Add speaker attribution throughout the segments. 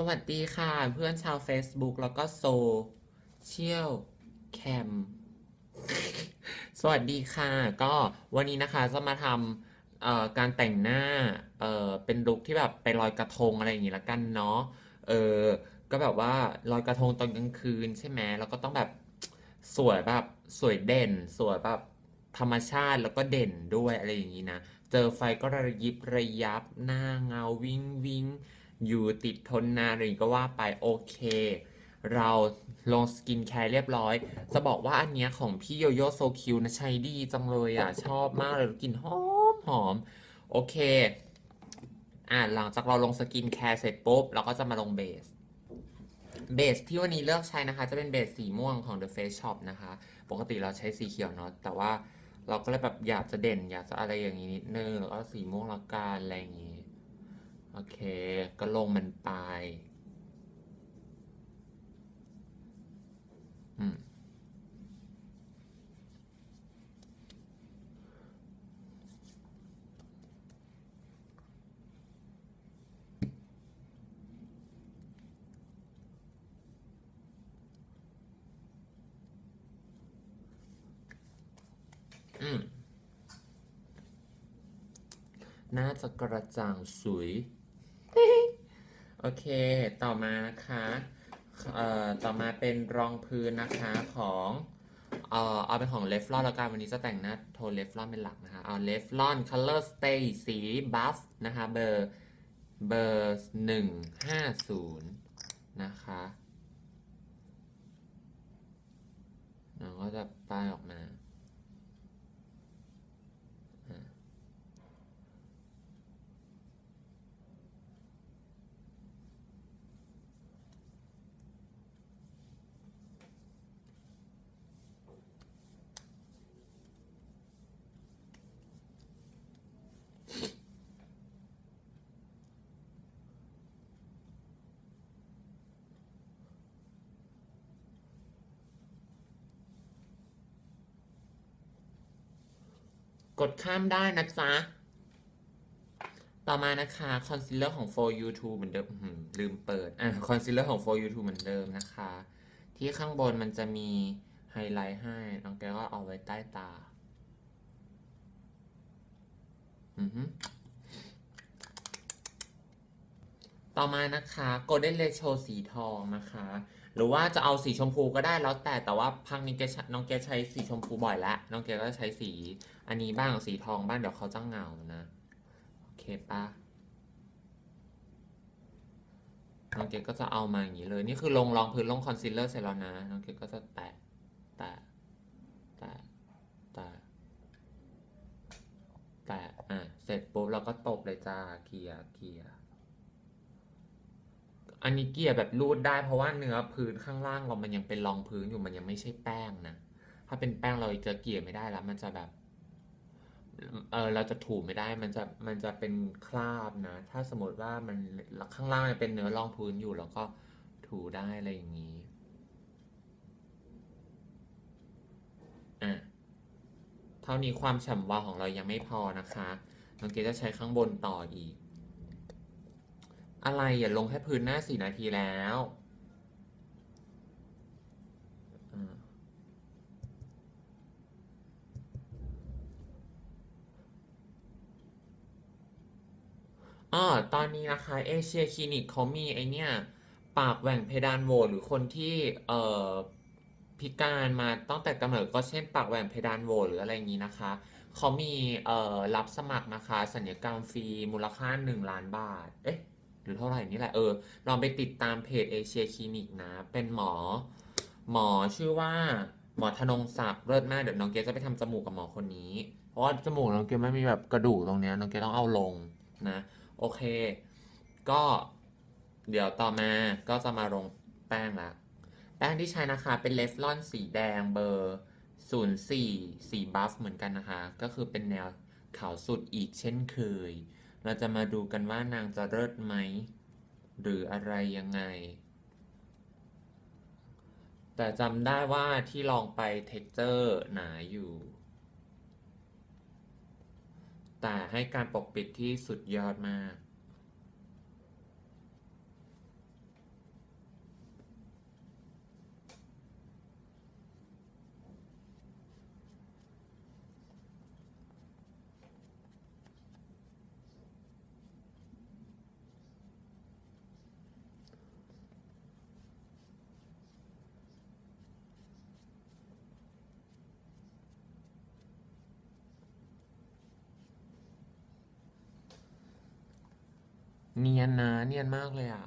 Speaker 1: สวัสดีค่ะ เพื่อนชาว Facebook แล้วก็โซเชียลแคมสวัสดีค่ะ ก็วันนี้นะคะจะมาทำการแต่งหน้าเเป็นลุคที่แบบไปลอยกระทงอะไรอย่างงี้ละกันเนาะเออก็แบบว่าลอยกระทงตอนกลางคืนใช่ไหมแล้วก็ต้องแบบสวยแบบสวยเด่น สวยแบบธรรมชาติแล้วก็เด่นด้วยอะไรอย่างงี้นะ เจอไฟก็ระยิบระยับหน้าเงาวิงวิง อยู่ติดทนนานอะไรอก็ว่าไปโอเค เราลงสกินแคร์เรียบร้อย จะบอกว่าอันเนี้ยของพี่โยโย่โซคิวนะใช้ดีจังเลยอะ ชอบมากเลยกลิ่นหอมหอมโอเค อ่าหลังจากเราลงสกินแคร์เสร็จปุ๊บ เราก็จะมาลงเบสเบสที่วันนี้เลือกใช้นะคะ จะเป็นเบสสีม่วงของ The Face Shop นะคะ ปกติเราใช้สีเขียวเนาะแต่ว่าเราก็เลยแบบอยากจะเด่น อยากจะอะไรอย่างนี้นิดนึงแล้วก็สีม่วงละกันอะไรอย่างนี้ โอเค ก็ลงมันไป อืม อืม น่าจะกระจ่างสวย โอเค ต่อมานะคะเอ่อต่อมาเป็นรองพื้นนะคะของเอ่อเอาเป็นของเลฟลอนแล้วกันวันนี้จะแต่งหน้าโทนเลฟลอนเป็นหลักนะคะ เอาเลฟลอน color stay สีบัฟนะคะ เบอร์เบอร์หนึ่งห้าศูนย์นะคะแล้วก็จะป้ายออกมา กดข้ามได้นะจ๊ะ ต่อมานะคะคอนซีลเลอร์ของ For You 2เหมือนเดิมลืมเปิด อะคอนซีลเลอร์ของ For You 2เหมือนเดิมนะคะ ที่ข้างบนมันจะมีไฮไลท์ให้ น้องแกก็เอาไว้ใต้ตา อือฮึต่อมานะคะ Golden Ratio สีทองนะคะ หรือว่าจะเอาสีชมพูก็ได้แล้วแต่แต่ว่าพังนี้แกน้องแกใช้สีชมพูบ่อยแล้วน้องแกก็ใช้สีอันนี้บ้างสีทองบ้างเดี๋ยวเขาจะเงานะโอเคปะน้องเกดก็จะเอามาอย่างนี้เลย นี่คือลงรองพื้นลงคอนซีลเลอร์เสร็จแล้วนะ น้องเกดก็จะแตะแตะแตะแตะแตะอะ เสร็จปุ๊บเราก็ตบเลยจ้าเกลี่ยเกลี่ย อันนี้เกลี่ยแบบรูดได้เพราะว่าเนื้อพื้นข้างล่างเรามันยังเป็นรองพื้นอยู่มันยังไม่ใช่แป้งนะ ถ้าเป็นแป้งเราจะเกลี่ยไม่ได้แล้ว มันจะแบบ เออเราจะถูไม่ได้มันจะมันจะเป็นคราบนะ ถ้าสมมติว่ามันข้างล่างเป็นเนื้อรองพื้นอยู่แล้วก็ถูได้อะไรอย่างนี้อะเท่านี้ความฉ่ำวาวของเรายังไม่พอนะคะน้องเกจะใช้ข้างบนต่ออีก อะไรอย่าลงแค่พื้นหน้าสี่นาทีแล้วอ่าอ๋อตอนนี้นะคะเอเชียคลินิกเขามีไอเนี่ยปากแหว่งเพดานโหวหรือคนที่เอ่อพิการมาตั้งแต่กำเนิดก็เช่นปากแหว่งเพดานโหวหรืออะไรอย่างนี้นะคะเขามีเอ่อรับสมัครนะคะสัญญกรรมฟรีมูลค่า 1 ล้านบาท เอ๊ะ หรือเท่าไหร่นี่แหละเออลองไปติดตามเพจเอเชียคลินิกนะ เป็นหมอ หมอชื่อว่าหมอธนงศักดิ์เลิศมากเดี๋ยวน้องเกจะไปทำจมูกกับหมอคนนี้ เพราะว่าจมูกน้องเกไม่มีแบบกระดูกตรงเนี้ยน้องเกต้องเอาลงนะ โอเค ก็เดี๋ยวต่อมาก็จะมาลงแป้งละแป้งที่ใช้นะคะเป็นเลฟลอนสีแดงเบอร์ 04 สีบัฟเหมือนกันนะคะ ก็คือเป็นแนวขาวสุดอีกเช่นเคย เราจะมาดูกันว่านางจะเลิศไหม หรืออะไรยังไง แต่จำได้ว่าที่ลองไปเท็กเจอร์หนาอยู่ แต่ให้การปกปิดที่สุดยอดมาก เนียนนะเนียนมากเลยอะ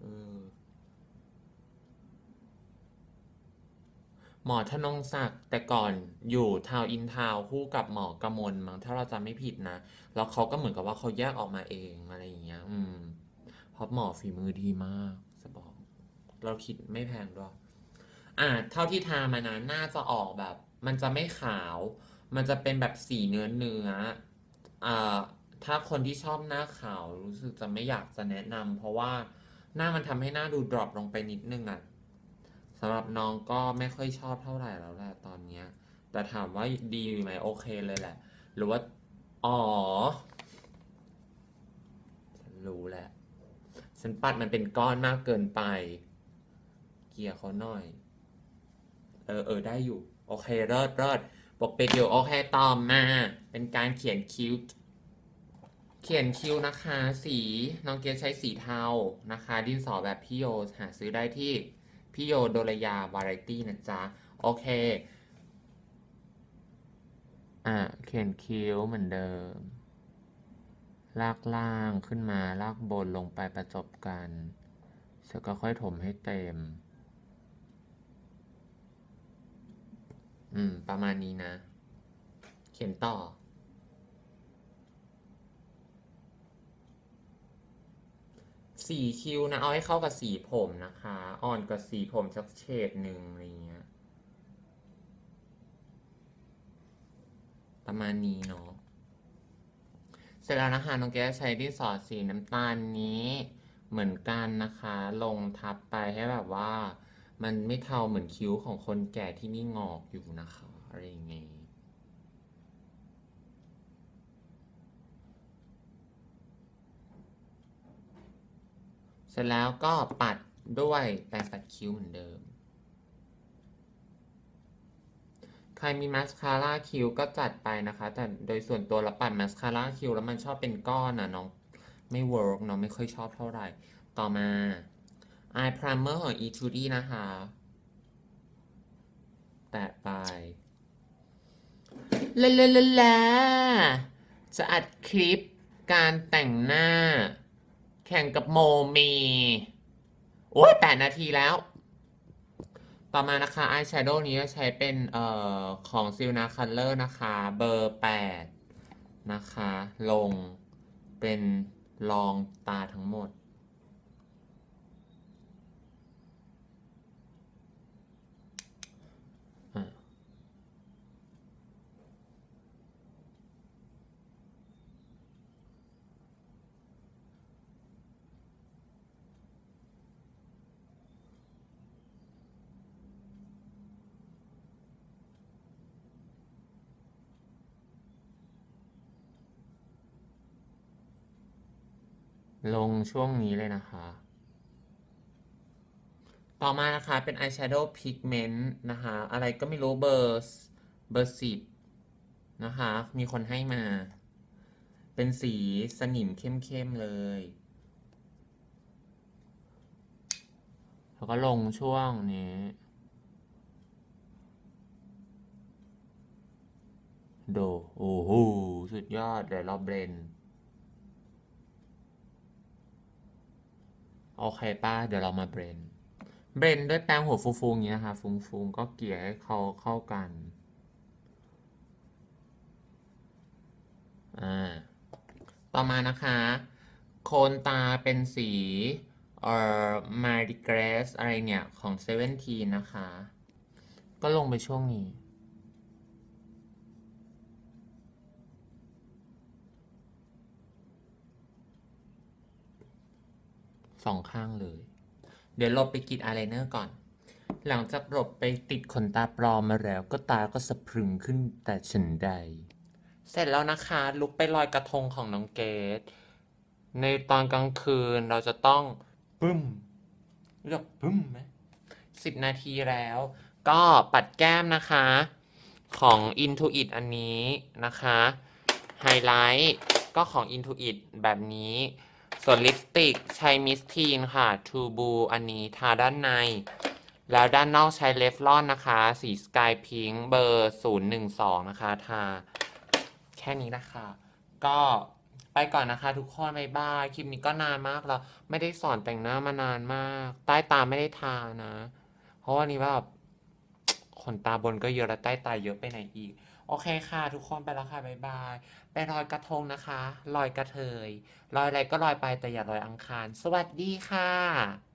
Speaker 1: เออหมอธนงศักดิ์แต่ก่อนอยู่ทาวอินทาวคู่กับหมอกมลมั้งถ้าเราจำไม่ผิดนะ แล้วเขาก็เหมือนกับว่าเขาแยกออกมาเองอะไรอย่างเงี้ย อืมเพราะหมอฝีมือดีมากจะบอก เราคิดไม่แพงด้วยอ่า เท่าที่ทามานะน่าจะออกแบบ มันจะไม่ขาว มันจะเป็นแบบสีเนื้อเนื้ออ่า ถ้าคนที่ชอบหน้าขาวรู้สึกจะไม่อยากจะแนะนำเพราะว่าหน้ามันทำให้หน้าดูดรอปลงไปนิดนึงอะสำหรับน้องก็ไม่ค่อยชอบเท่าไหร่แล้วแหละตอนเนี้ย แต่ถามว่าดีไหมโอเคเลยแหละ หรือว่า อ๋อ ฉันรู้แหละ ฉันปัดมันเป็นก้อนมากเกินไป เกลี่ยเขาหน่อย เออเออได้อยู่ โอเคเลิศเลิศปกปิดอยู่โอเคต่อมา เป็นการเขียนคิ้ว เขียนคิ้วนะคะ สีน้องเกดใช้สีเทานะคะ ดินสอแบบพี่โยหาซื้อได้ที่พี่โยโดรยาวาไรตี้นะจ๊ะ โอเค อะเขียนคิ้วเหมือนเดิม ลากล่างขึ้นมา ลากบนลงไปประจบกันเสร็จก็ค่อยถมให้เต็ม อืม ประมาณนี้นะ เขียนต่อ สีคิ้วนะ เอาให้เข้ากับสีผมนะคะ อ่อนกว่าสีผมสักเฉดหนึ่งอะไรเงี้ย ประมาณนี้เนาะ เสร็จแล้วนะคะน้องแก้ใช้ดินสอสีน้ำตาลนี้เหมือนกันนะคะ ลงทับไปให้แบบว่า มันไม่เทาเหมือนคิ้วของคนแก่ที่นี่งอกอยู่นะคะ อะไรอย่างเงี้ย เสร็จแล้วก็ปัดด้วยแปรงปัดคิ้วเหมือนเดิม ใครมีมาสคาร่าคิ้วก็จัดไปนะคะ แต่โดยส่วนตัวเราปัดมาสคาร่าคิ้วแล้วมันชอบเป็นก้อนอะน้องไม่เวิร์กน้องไม่ค่อยชอบเท่าไหร่ ต่อมา Eye Primer ของ E2D นะคะ แตะไปลาลาลาจะอัดคลิปการแต่งหน้า แข่งกับโมมีโอ้ยแปดนาทีแล้ว ต่อมานะคะอายแชโดว์นี้ใช้เป็นเอ่อของซิลนาคัลเลอร์นะคะ เบอร์แปดนะคะ ลงเป็นรองตาทั้งหมด ลงช่วงนี้เลยนะคะ ต่อมานะคะเป็น eyeshadow pigment นะคะ อะไรก็ไม่รู้เบอร์เบอร์สิบนะคะ มีคนให้มา เป็นสีสนิมเข้มๆเลย แล้วก็ลงช่วงนี้โด โอ้โห สุดยอดเดี๋ยวเราเบรน โอเคป้าเดี๋ยวเรามาเบรน เบรนด้วยแป้งหัวฟูๆอย่างนี้นะคะฟูงๆ ก็เกลี่ยให้เขาเข้ากัน อ่า ต่อมานะคะ โคนตาเป็นสีเอ่อมาริเกรสอะไรเนี่ย ของเซเว่นทีนะคะ ก็ลงไปช่วงนี้ สองข้างเลย เดี๋ยวลบไปกรีดอายไลเนอร์ก่อน หลังจากหลบไปติดขนตาปลอมมาแล้ว ก็ตาก็สะพรึงขึ้นแต่ฉันใด เสร็จแล้วนะคะ ลุกไปลอยกระทงของน้องเกดในตอนกลางคืนเราจะต้องปึ้มเรียกปึ้มไหมสิบนาทีแล้ว ก็ปัดแก้มนะคะของ Intuit อันนี้นะคะ ไฮไลท์ก็ของ Intuit แบบนี้ ส่วนลิปสติกใช้มิสทีนค่ะทูบูอันนี้ทาด้านใน แล้วด้านนอกใช้เลฟลอนนะคะ สีสกายพิงค์เบอร์ 012 นะคะ ทา แค่นี้นะคะ ก็ไปก่อนนะคะ ทุกคนบ๊ายบาย คลิปนี้ก็นานมากแล้ว ไม่ได้สอนแต่งหน้ามานานมาก ใต้ตาไม่ได้ทานะ เพราะวันนี้แบบขนตาบนก็เยอะแล้วใต้ตาเยอะไปไหนอีก โอเคค่ะ ทุกคนไปแล้วค่ะบ๊ายบาย ไปลอยกระทงนะคะ ลอยกระเทย ลอยอะไรก็ลอยไปแต่อย่าลอยอังคาร สวัสดีค่ะ